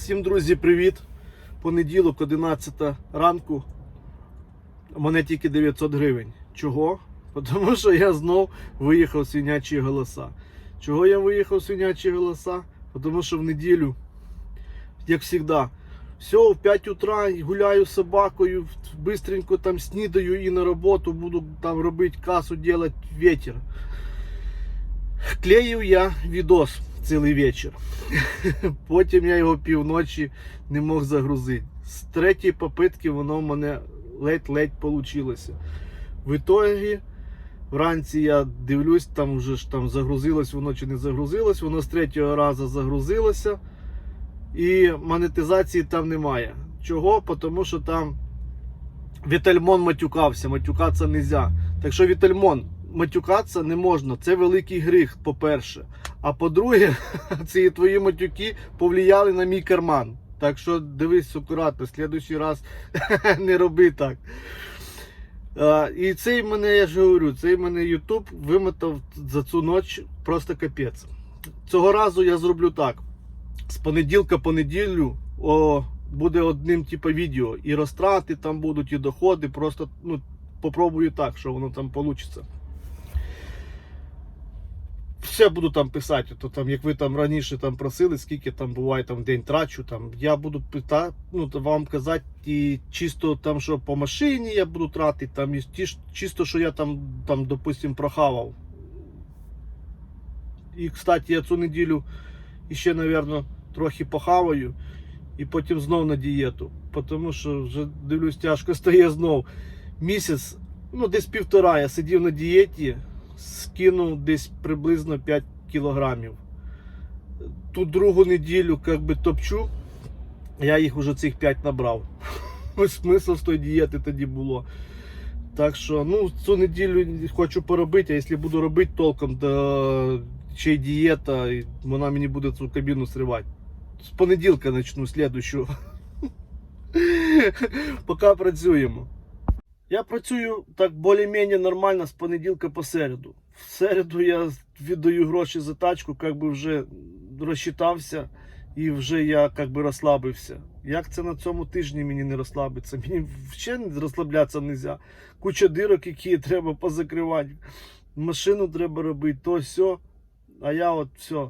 Всім друзі, привіт! Понеділок, 11 ранку. У мене тільки 900 гривень. Чого? Тому що я знов виїхав свинячі голоса. Чого я виїхав свинячі голоса? Тому що в неділю, як завжди, все, в 5 утра гуляю з собакою, бистренько там снідаю і на роботу буду там робити касу, робити ветер. Клеїв я відос цілий вечір. Потім я його півночі не мог загрузити. З третьої попитки воно в мене ледь-ледь вийшло. В ітогі, вранці я дивлюсь, там вже ж там загрузилось воно чи не загрузилось, воно з третього разу загрузилося. І монетизації там немає. Чого? Тому що там Вітальмон матюкався, матюкатися не можна. Так що Вітальмон, матюкатися не можна. Це великий гріх, по-перше. А по-друге, ці твої матюки повлияли на мій карман. Так що дивись акуратно, в следующий раз не роби так. І цей мене, я ж говорю, цей мене YouTube вимотав за цю ніч просто капець. Цього разу я зроблю так. З понеділка по неділю о, буде одним типу відео. І розтрати там будуть, і доходи. Просто ну, попробую так, що воно там вийде. Все буду там писати, то там, як ви там раніше там просили, скільки там буває там день трачу, там я буду питати, ну вам казати і чисто там, що по машині я буду тратити, там і ті чисто, що я там, там, допустим, прохавав. І, кстати, я цю неділю іще, напевно, трохи похаваю і потім знов на дієту. Тому що вже дивлюсь, тяжко стає знов. Місяць, ну десь півтора я сидів на дієті, скинув десь приблизно 5 кілограмів. Ту другу неділю як би топчу, я їх уже цих 5 набрав. Ось смисл з тої дієти тоді було. Так що, ну, цю неділю хочу поробити, а якщо буду робити толком, то ще й дієта, вона мені буде цю кабіну сривати. З понеділка почну слідущу. Поки працюємо. Я працюю так більш-менш нормально з понеділка по середу. В середу я віддаю гроші за тачку, як би вже розчитався і вже я як би розслабився. Як це на цьому тижні мені не розслабиться? Мені взагалі розслаблятися не можна. Куча дирок, які треба позакривати. Машину треба робити, то все. А я от все.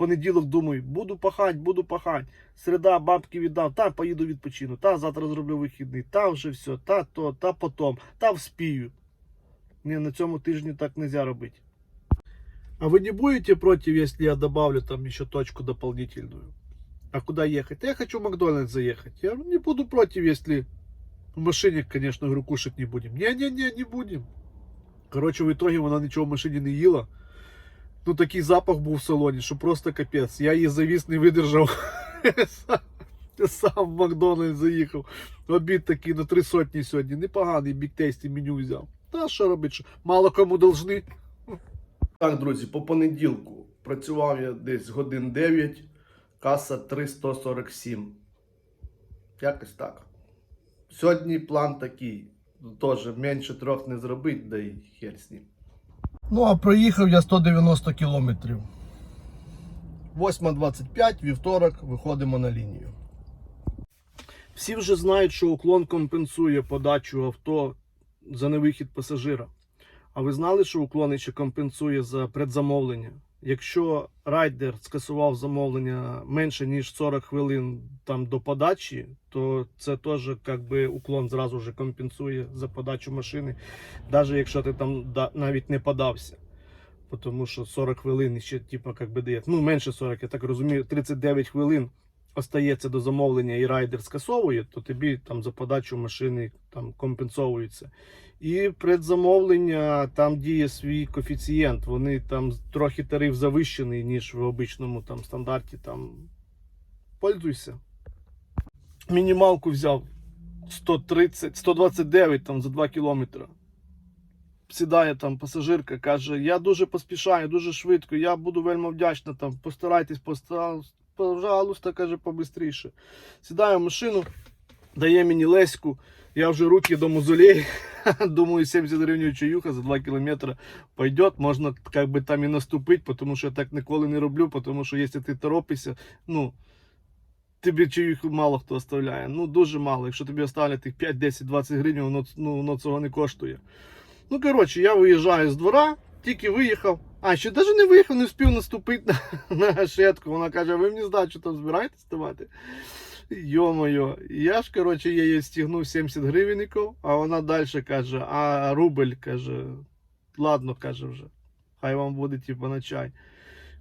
Понеділок думаю, буду пахать, буду пахать. Середа бабки віддав, та поїду відпочину, та завтра зроблю вихідний, та вже все, та то, та потом, та вспію. Ні, на цьому тижні так нельзя робити. А вы не будете против, если я добавлю там еще точку дополнительную? А куда ехать? Я хочу в Макдональдс заехать. Я не буду против, если в машине, конечно, говорю, кушать не будем. Не-не-не, не будем. Короче, в итоге вона нічого в машині не їла. Ну такий запах був в салоні, що просто капець. Я її завіс, не видержав. Сам в Макдональдс заїхав. Обід такий на три сотні сьогодні. Непоганий бік тесті меню взяв. Та що робить? Що? Мало кому должны. Так, друзі, по понеділку працював я десь годин 9, каса 347. Якось так. Сьогодні план такий. Теж менше трьох не зробить, да й хер з ним. Ну, а проїхав я 190 кілометрів. 8.25, вівторок, виходимо на лінію. Всі вже знають, що уклон компенсує подачу авто за невихід пасажира. А ви знали, що уклон ще компенсує за предзамовлення? Якщо райдер скасував замовлення менше ніж 40 хвилин там до подачі, то це теж як би уклон зразу вже компенсує за подачу машини, навіть якщо ти там навіть не подався. Тому що 40 хвилин ще, типу, як би дає. Ну, менше 40, я так розумію, 39 хвилин остається до замовлення і райдер скасовує, то тобі там за подачу машини там компенсовується. І предзамовлення там діє свій коефіцієнт. Вони там трохи тариф завищений, ніж в обичному там стандарті. Там пользуйся. Мінімалку взяв 130, 129 там за 2 кілометри. Сідає там пасажирка, каже: Я дуже поспішаю, дуже швидко, я буду вельми вдячна. Там постарайтесь, поста- пожалуйста, каже, побистріше. Сідаю в машину, дає мені леську. Я вже руки до музолей. Думаю, 70 гривень чаюха за 2 кілометри пойдет. Можна как бы там і наступити, тому що я так ніколи не роблю, тому що якщо ти торопишся, ну тобі чиїх мало хто оставляє. Ну, дуже мало. Якщо тобі оставлять тих 5, 10, 20 гривень, воно, ну, воно цього не коштує. Ну, коротше, я виїжджаю з двора, тільки виїхав. А, ще навіть не виїхав, не встиг наступити на, на гашетку. Вона каже, ви мені здачу там збираєтесь ставати? Йо-моє, я ж, коротше, я їй стягнув 70 гривенників, а вона далі каже, а рубль каже, ладно, каже вже, хай вам буде типу на чай.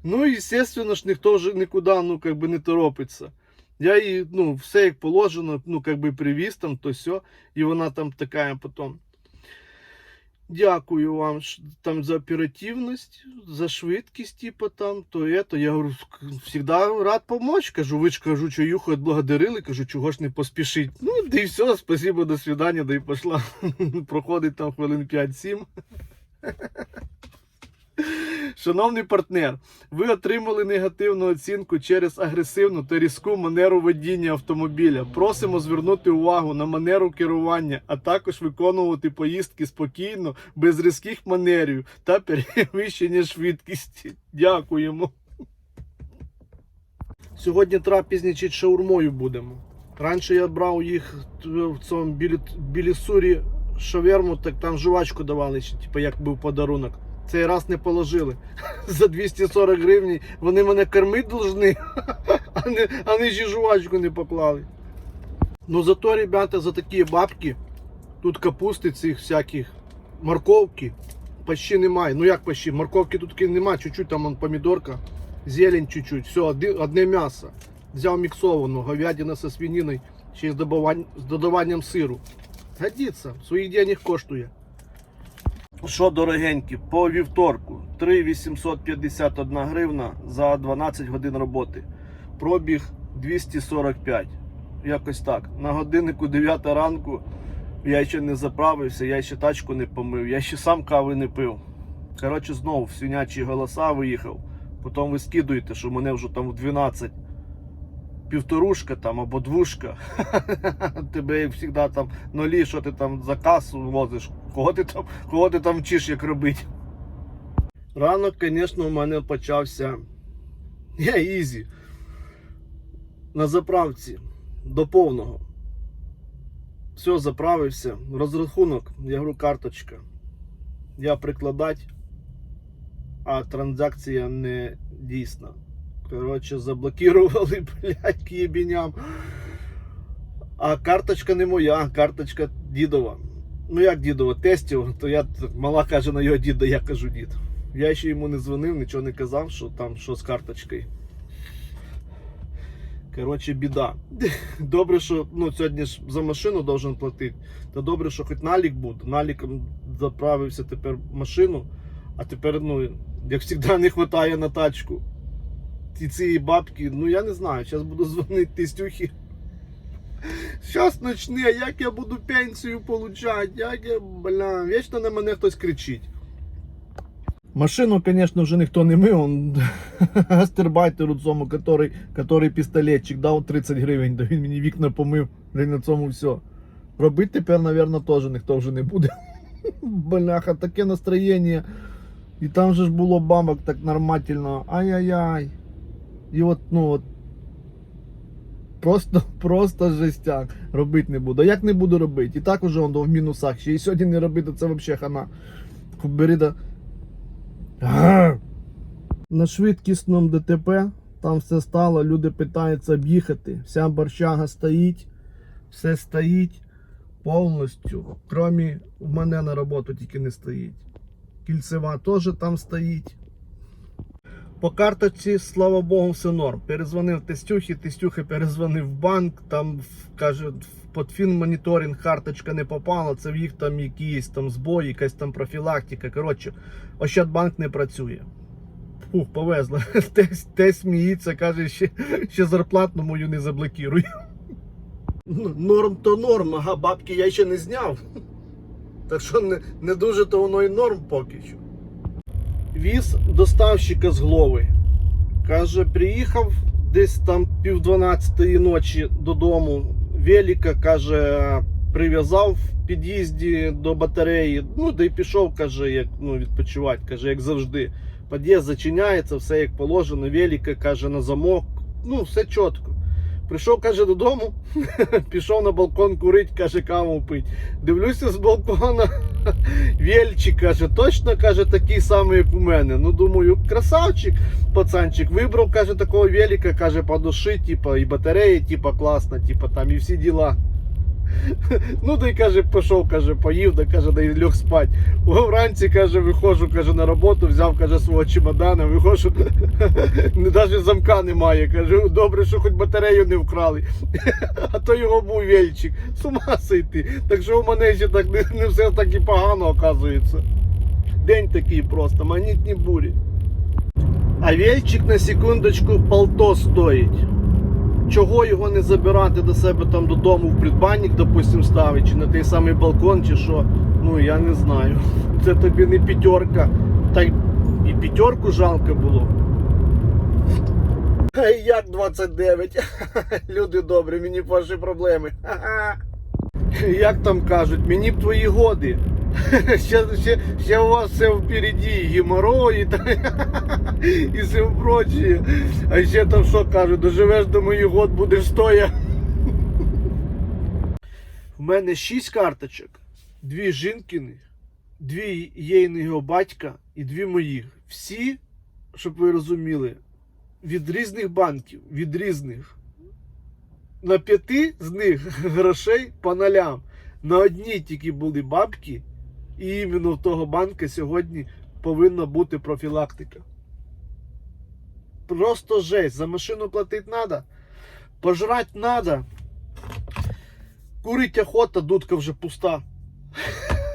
Ну, і, естественно ж, ніхто вже нікуди, ну, как би не торопиться. Я їй, ну, все як положено, ну, как би привіз там, то все, і вона там така потім. Дякую вам там за оперативність, за швидкість, типу там, то это. Я говорю, завжди рад помочь. Кажу, ви ж кажу, чаюху відблагодарили, кажу, чого ж не поспішить. Ну, да і все, спасибо, до свидання, да і пошла. Проходить там хвилин 5-7. Шановний партнер, ви отримали негативну оцінку через агресивну та різку манеру водіння автомобіля. Просимо звернути увагу на манеру керування, а також виконувати поїздки спокійно, без різких манерів та перевищення швидкості. Дякуємо. Сьогодні трапезничать шаурмою будемо. Раніше я брав їх в цьому білі, білісурі шаверму, так там жувачку давали, типу, як був подарунок. Цей раз не положили. За 240 гривень вони мене кормити должны, а не, а не жувачку не поклали. Ну зато, ребята, за такі бабки, тут капусти цих всяких, морковки почти немає. Ну як почти, морковки тут немає, чуть-чуть там он, помідорка, зелень чуть-чуть, все, одне, м'ясо. Взяв міксовану, говядина со свининою, ще й з додаванням сиру. Годиться, своїх денег коштує. Що дорогенькі, по вівторку 3,851 гривна за 12 годин роботи. Пробіг 245. Якось так. На годиннику 9 ранку я ще не заправився, я ще тачку не помив, я ще сам кави не пив. Коротше, знову в свинячі голоса виїхав. Потім ви скидуєте, що мене вже там в 12 півторушка там або двушка. Тебе як завжди там нолі, що ти там за касу возиш, кого ти там, кого ти там вчиш, як робити. Ранок, звісно, у мене почався. Я ізі. На заправці до повного. Все, заправився. Розрахунок, я говорю, карточка. Я прикладати, а транзакція не дійсна. Коротше, заблокували, блядь, єбіням. А карточка не моя, карточка дідова. Ну як дідова, тестів, то я мала каже на його діда, я кажу дід. Я ще йому не дзвонив, нічого не казав, що там що з карточкою. Коротше, біда. Добре, що ну, сьогодні ж за машину должен платити. Та добре, що хоч налік буде. Наліком заправився тепер машину, а тепер, ну, як завжди, не вистачає на тачку. І цієї бабки, ну я не знаю, зараз буду дзвонити тестюхі. Зараз почне, як я буду пенсію получати, як я, бля, вічно на мене хтось кричить. Машину, звісно, вже ніхто не мив, он гастарбайтеру цьому, который, который пістолетчик дав 30 гривень, да він мені вікна помив, да на цьому все. Робити тепер, мабуть, теж ніхто вже не буде. Бляха, таке настроєння. І там же ж було бабок так нормально. Ай-яй-яй. І от, ну от. Просто, просто жестяк. Робити не буду. Як не буду робити? І так уже он в мінусах. Ще і сьогодні не робити, це взагалі хана. Бери На швидкісному ДТП там все стало, люди питаються об'їхати. Вся борщага стоїть, все стоїть повністю. Крім в мене на роботу тільки не стоїть. Кільцева теж там стоїть. По карточці, слава Богу, все норм. Перезвонив Тестюхі, Тестюхи перезвонив в банк, там каже, в фінмоніторинг карточка не попала, це в їх там якісь там збої, якась там профілактика. Коротше, Ощадбанк не працює. Фух, повезло. Те, сміється, каже, ще, ще зарплатну мою не заблокіруй. Ну, Норм то норм, ага, бабки я ще не зняв. Так що не, не дуже то воно і норм поки що. Віз доставщика з Глови. Каже, приїхав десь там пів дванадцятої ночі додому. Велика, каже, прив'язав в під'їзді до батареї. Ну, да й пішов, каже, як ну, відпочивати, каже, як завжди. Під'їзд зачиняється, все як положено. Велика, каже, на замок. Ну, все чітко. Прийшов, каже, додому, пішов на балкон курить, каже, каву пить. Дивлюся з балкона, Вельчик, каже, точно каже, такий самий, як у мене. Ну, думаю, красавчик, пацанчик. Вибрав, каже, такого велика, каже, по душі, типа, і батареї, типа, класна, типа, там, і всі діла. Ну, да й каже, пішов, каже, поїв, да каже, да й льох спать. Вранці, каже, виходжу, каже, на роботу, взяв, каже, свого чемодана, виходжу, навіть замка немає. Каже, добре, що хоч батарею не вкрали. А то його був вельчик. З ума сойти. Так що у мене так не, не все так і погано, оказується. День такий просто, магнітні бурі. А вельчик на секундочку полто стоїть. Чого його не забирати до себе там додому в придбанник, допустим, ставити, чи на той самий балкон, чи що. Ну я не знаю. Це тобі не п'ятерка. Та і п'ятерку жалко було. Як 29? Люди добрі, мені ваші проблеми. Як там кажуть, мені б твої годи. Ще, ще, ще у вас все впереді, геморрой і, все прочее. А ще там що кажуть, доживеш до моїх год, будеш стоя. У мене шість карточок, дві жінкиних, дві єйного батька і дві моїх. Всі, щоб ви розуміли, від різних банків, від різних. На п'яти з них грошей по нулям. На одній тільки були бабки, і іменно в того банка сьогодні повинна бути профілактика. Просто жесть. За машину платити треба, пожрати треба. Курить охота, дудка вже пуста.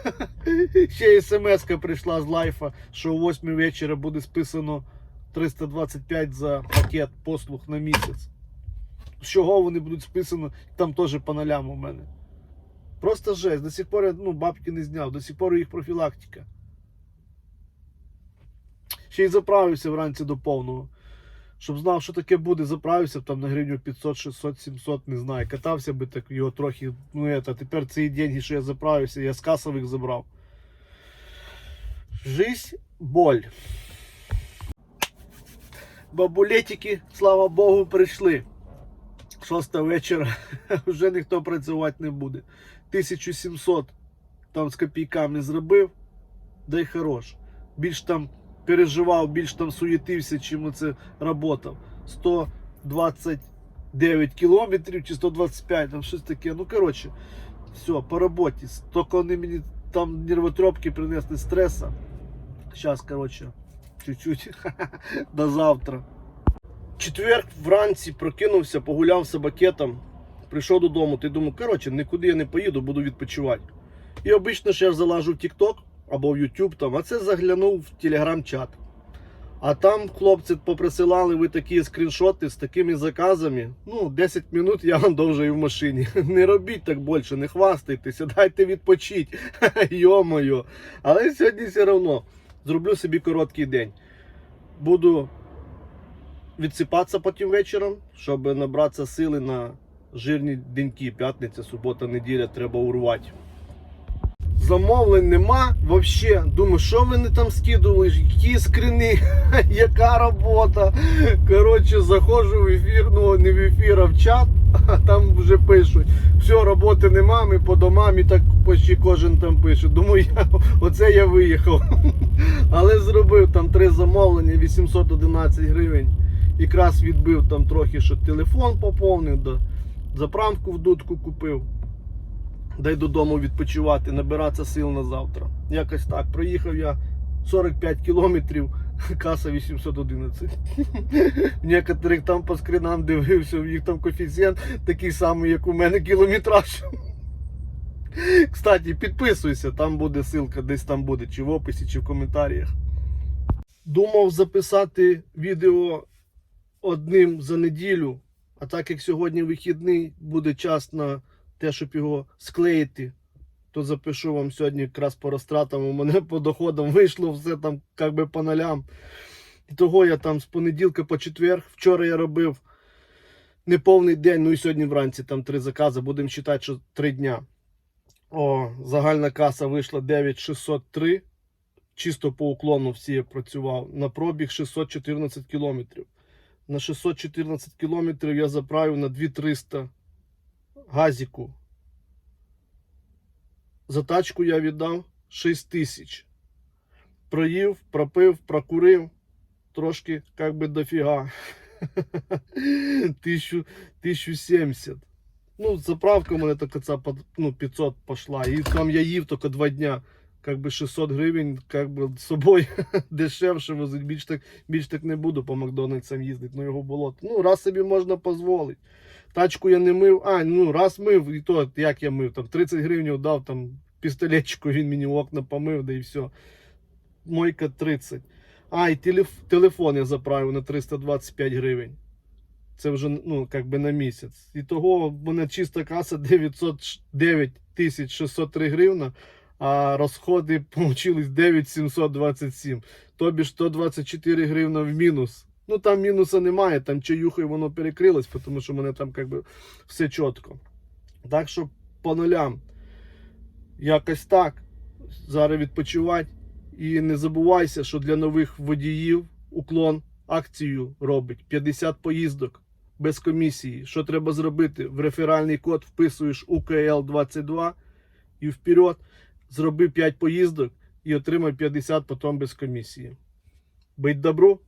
Ще смс прийшла з лайфа, що о 8 вечора буде списано 325 за пакет послуг на місяць. З чого вони будуть списано, там теж по нулям у мене. Просто жесть. До сих пор я ну, бабки не зняв, до сих пор їх профілактика. Ще й заправився вранці до повного. Щоб знав, що таке буде, заправився б там на гривню 500, 600, 700, не знаю. Катався би так його трохи. Ну это, тепер ці деньги, що я заправився, я з касових забрав. Жизнь, боль. Бабулетики, слава Богу, прийшли. Шоста вечора. Вже ніхто працювати не буде. 1700 там з копійками зробив, да й хорош. Більш там переживав, більш там суєтився, чим оце работав. 129 кілометрів чи 125, там щось таке. Ну, коротше, все, по роботі. Тільки вони мені там нервотрепки принесли стреса. Зараз, коротше, чуть-чуть до завтра. Четверг вранці прокинувся, погуляв собакетом, прийшов додому, ти думав, коротше, нікуди я не поїду, буду відпочивати. І обично ж я залажу в TikTok або в YouTube, там, а це заглянув в телеграм-чат. А там хлопці поприсилали ви такі скріншоти з такими заказами. Ну, 10 минут я вам довже і в машині. Не робіть так більше, не хвастайтеся, дайте відпочить. Йо-моє. Але сьогодні все одно зроблю собі короткий день. Буду відсипатися потім вечором, щоб набратися сили на жирні деньки. П'ятниця, субота, неділя треба урвати. Замовлень нема взагалі. Думаю, що вони там скидували, які скрини, яка робота. Коротше, заходжу в ефір, ну не в ефір, а в чат, а там вже пишуть. Все, роботи нема, ми по домам і так почти кожен там пише. Думаю, я, оце я виїхав. Але зробив там три замовлення, 811 гривень. Якраз відбив там трохи, що телефон поповнив, да, заправку в дудку купив. Дай додому відпочивати, набиратися сил на завтра. Якось так. Проїхав я 45 кілометрів, каса 811. В некоторих там по скринам дивився, в їх там коефіцієнт такий самий, як у мене кілометраж. Кстати, підписуйся, там буде ссылка, десь там буде, чи в описі, чи в коментарях. Думав записати відео одним за неділю, а так як сьогодні вихідний, буде час на те, щоб його склеїти, то запишу вам сьогодні якраз по розтратам. У мене по доходам вийшло все там як би по нулям. І того я там з понеділка по четвер. Вчора я робив неповний день, ну і сьогодні вранці там три закази. Будемо вважати, що три дня. О, загальна каса вийшла 9603. Чисто по уклону всі я працював. На пробіг 614 кілометрів. На 614 кілометрів я заправив на 2300 газіку. За тачку я віддав 6 тисяч. Проїв, пропив, прокурив. Трошки як би дофіга. 1000, 1070. Ну, заправка у мене така ця ну, 500 пішла. І там я їв тільки 2 дня. Как би 600 гривень, как би з собою дешевше возить. Більш так, більш так не буду по Макдональдсам їздити, ну його було. Ну, раз собі можна дозволити. Тачку я не мив. А, ну раз мив, і то як я мив, там 30 гривень дав, там пістолетчику він мені окна помив, да і все. Мойка 30. А, і телеф, телефон я заправив на 325 гривень. Це вже ну, как би на місяць. І того в мене чиста каса 900, 9603 гривна, а розходи получились 9727. Тобі ж 124 гривна в мінус. Ну там мінуса немає, там чаюхою воно перекрилось, тому що в мене там как би все чітко. Так що по нулям. Якось так. Зараз відпочивати. І не забувайся, що для нових водіїв уклон акцію робить 50 поїздок без комісії. Що треба зробити? В реферальний код вписуєш УКЛ22 і вперед зроби 5 поїздок і отримай 50 потім без комісії. Бить добру!